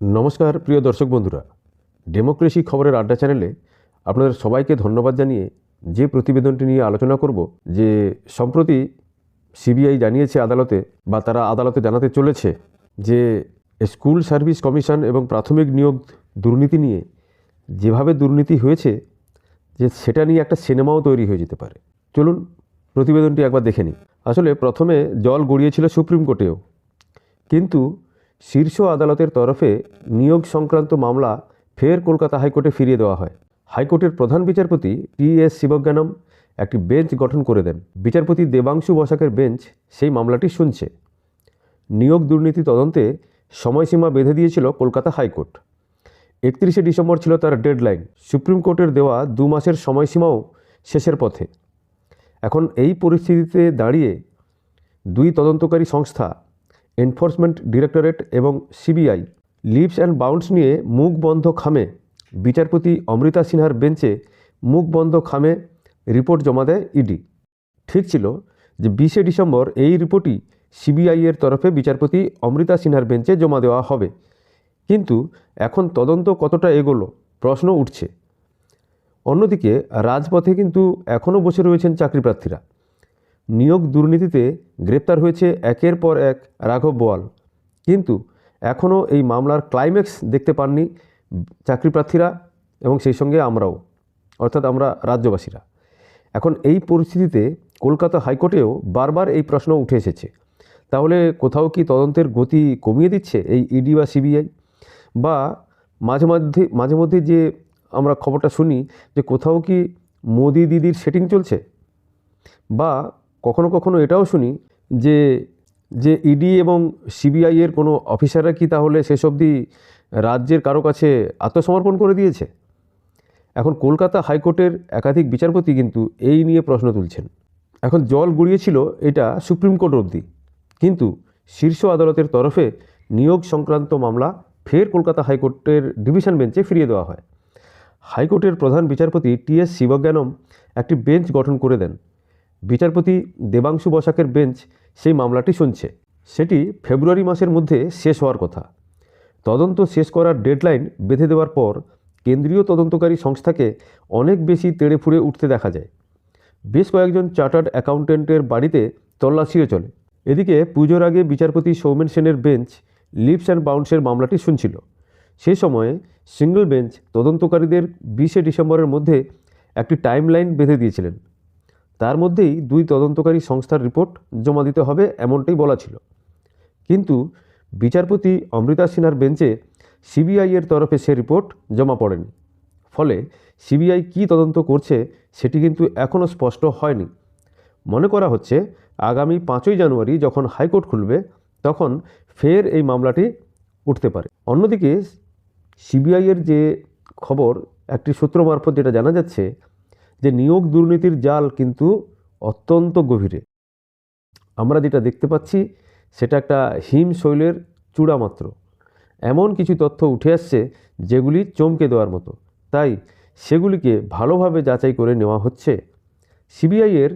নমস্কার, প্রিয় দর্শক বন্ধুরা। ডেমোক্রেসি খবরের আড্ডা চ্যানেলে আপনাদের সবাইকে ধন্যবাদ জানিয়ে যে প্রতিবেদনটি নিয়ে আলোচনা করব, যে সম্প্রতি সিবিআই জানিয়েছে আদালতে বা তারা আদালতে জানাতে চলেছে যে স্কুল সার্ভিস কমিশন এবং প্রাথমিক নিয়োগ দুর্নীতি নিয়ে যেভাবে দুর্নীতি হয়েছে, যে সেটা নিয়ে একটা সিনেমাও তৈরি হয়ে যেতে পারে। চলুন প্রতিবেদনটি একবার দেখে নিই। আসলে প্রথমে জল গড়িয়েছিল সুপ্রিম কোর্টেও। কিন্তু শীর্ষ আদালতের তরফে নিয়োগ সংক্রান্ত মামলা ফের কলকাতা হাইকোর্টে ফিরিয়ে দেওয়া হয়। হাইকোর্টের প্রধান বিচারপতি টি এস শিবজ্ঞানম একটি বেঞ্চ গঠন করে দেন। বিচারপতি দেবাংশু বসাকের বেঞ্চ সেই মামলাটি শুনছে। নিয়োগ দুর্নীতি তদন্তে সময়সীমা বেঁধে দিয়েছিল কলকাতা হাইকোর্ট। একত্রিশে ডিসেম্বর ছিল তার ডেডলাইন। সুপ্রিম কোর্টের দেওয়া দু মাসের সময়সীমাও শেষের পথে। এখন এই পরিস্থিতিতে দাঁড়িয়ে দুই তদন্তকারী সংস্থা এনফোর্সমেন্ট ডিরেক্টরেট এবং সিবিআই লিভস অ্যান্ড বাউন্ডস নিয়ে মুখ বন্ধ খামে বিচারপতি অমৃতা সিনহার বেঞ্চে মুখ বন্ধ খামে রিপোর্ট জমা দেয় ইডি। ঠিক ছিল যে বিশে ডিসেম্বর এই রিপোর্টই সিবিআই এর তরফে বিচারপতি অমৃতা সিনহার বেঞ্চে জমা দেওয়া হবে। কিন্তু এখন তদন্ত কতটা এগোলো প্রশ্ন উঠছে। অন্যদিকে রাজপথে কিন্তু এখনও বসে রয়েছেন চাকরিপ্রার্থীরা। নিয়োগ দুর্নীতিতে গ্রেপ্তার হয়েছে একের পর এক রাঘব বোয়াল। কিন্তু এখনও এই মামলার ক্লাইম্যাক্স দেখতে পাননি চাকরিপ্রার্থীরা এবং সেই সঙ্গে আমরাও, অর্থাৎ আমরা রাজ্যবাসীরা। এখন এই পরিস্থিতিতে কলকাতা হাইকোর্টেও বারবার এই প্রশ্ন উঠে এসেছে। তাহলে কোথাও কি তদন্তের গতি কমিয়ে দিচ্ছে এই ইডি বা সিবিআই বা মাঝে মধ্যে মাঝে মধ্যে যে আমরা খবরটা শুনি যে কোথাও কি মোদি দিদির সেটিং চলছে? বা কখনো কখনো এটাও শুনি যে যে ইডি এবং সিবিআই এর কোনো অফিসাররা কি তাহলে শেষ অবধি রাজ্যের কারও কাছে আত্মসমর্পণ করে দিয়েছে? এখন কলকাতা হাইকোর্টের একাধিক বিচারপতি কিন্তু এই নিয়ে প্রশ্ন তুলছেন। এখন জল গড়িয়েছিল এটা সুপ্রিম কোর্ট অবধি। কিন্তু শীর্ষ আদালতের তরফে নিয়োগ সংক্রান্ত মামলা ফের কলকাতা হাইকোর্টের ডিভিশন বেঞ্চে ফিরিয়ে দেওয়া হয়। হাইকোর্টের প্রধান বিচারপতি টি এস শিবজ্ঞানম একটি বেঞ্চ গঠন করে দেন। বিচারপতি দেবাংশু বসাকের বেঞ্চ সেই মামলাটি শুনছে। সেটি ফেব্রুয়ারি মাসের মধ্যে শেষ হওয়ার কথা। তদন্ত শেষ করার ডেডলাইন বেঁধে দেওয়ার পর কেন্দ্রীয় তদন্তকারী সংস্থাকে অনেক বেশি তেড়ে ফুড়ে উঠতে দেখা যায়। বেশ কয়েকজন চার্টার্ড অ্যাকাউন্টেন্টের বাড়িতে তল্লাশিও চলে। এদিকে পুজোর আগে বিচারপতি সৌমেন সেনের বেঞ্চ লিপস অ্যান্ড বাউন্সের মামলাটি শুনছিল। সে সময়ে সিঙ্গল বেঞ্চ তদন্তকারীদের বিশে ডিসেম্বরের মধ্যে একটি টাইমলাইন বেঁধে দিয়েছিলেন। তার মধ্যেই দুই তদন্তকারী সংস্থার রিপোর্ট জমা দিতে হবে এমনটাই বলা ছিল। কিন্তু বিচারপতি অমৃতা সিনহার বেঞ্চে সিবিআইয়ের তরফে সে রিপোর্ট জমা পড়েনি। ফলে সিবিআই কী তদন্ত করছে সেটি কিন্তু এখনও স্পষ্ট হয়নি। মনে করা হচ্ছে, আগামী পাঁচই জানুয়ারি যখন হাইকোর্ট খুলবে, তখন ফের এই মামলাটি উঠতে পারে। অন্যদিকে সিবিআইয়ের যে খবর, একটি সূত্র মারফত যেটা জানা যাচ্ছে যে নিয়োগ দুর্নীতির জাল কিন্তু অত্যন্ত গভীরে। আমরা যেটা দেখতে পাচ্ছি, সেটা একটা হিম শৈলের চূড়া মাত্র। এমন কিছু তথ্য উঠে আসছে যেগুলি চমকে দেওয়ার মতো। তাই সেগুলিকে ভালোভাবে যাচাই করে নেওয়া হচ্ছে। সিবিআইয়ের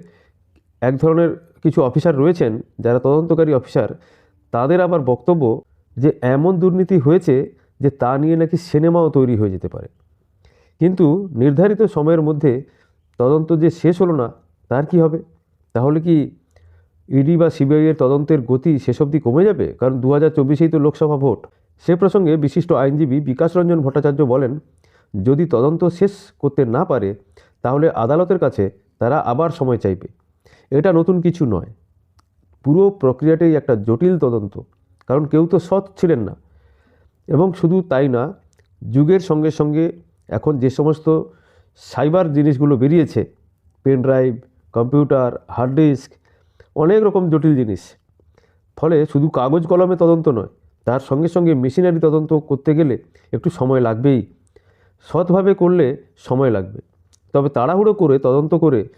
এক ধরনের কিছু অফিসার রয়েছেন, যারা তদন্তকারী অফিসার। তাদের আবার বক্তব্য যে এমন দুর্নীতি হয়েছে যে তা নিয়ে নাকি সিনেমাও তৈরি হয়ে যেতে পারে। কিন্তু নির্ধারিত সময়ের মধ্যে তদন্ত যে শেষ হলো না, তার কি হবে? তাহলে কি ইডি বা সিবিআইয়ের তদন্তের গতি শেষ অবধি কমে যাবে? কারণ দু হাজার চব্বিশেই তো লোকসভা ভোট। সে প্রসঙ্গে বিশিষ্ট আইনজীবী বিকাশ রঞ্জন ভট্টাচার্য বলেন, যদি তদন্ত শেষ করতে না পারে, তাহলে আদালতের কাছে তারা আবার সময় চাইবে। এটা নতুন কিছু নয়। পুরো প্রক্রিয়াটাই একটা জটিল তদন্ত, কারণ কেউ তো সৎ ছিলেন না। এবং শুধু তাই না, যুগের সঙ্গে সঙ্গে এখন যে সমস্ত সাইবার জিনিসগুলো বেরিয়েছে, pen drive, computer, hard disk, অনেক রকম জটিল জিনিস। ফলে শুধু কাগজ কলমে তদন্ত নয়, তার সঙ্গে সঙ্গে মেশিনারি তদন্ত করতে গেলে একটু সময় লাগবেই। সৎভাবে করলে সময় লাগবে। তবে তাড়াহুড়ো করে তদন্ত করে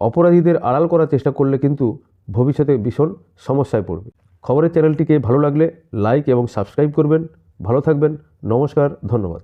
অপরাধীদের আড়াল করার চেষ্টা করলে কিন্তু ভবিষ্যতে ভীষণ সমস্যায় পড়বে। খবরের চ্যানেলটিকে ভালো লাগলে লাইক এবং সাবস্ক্রাইব করবেন। ভালো থাকবেন। নমস্কার, ধন্যবাদ।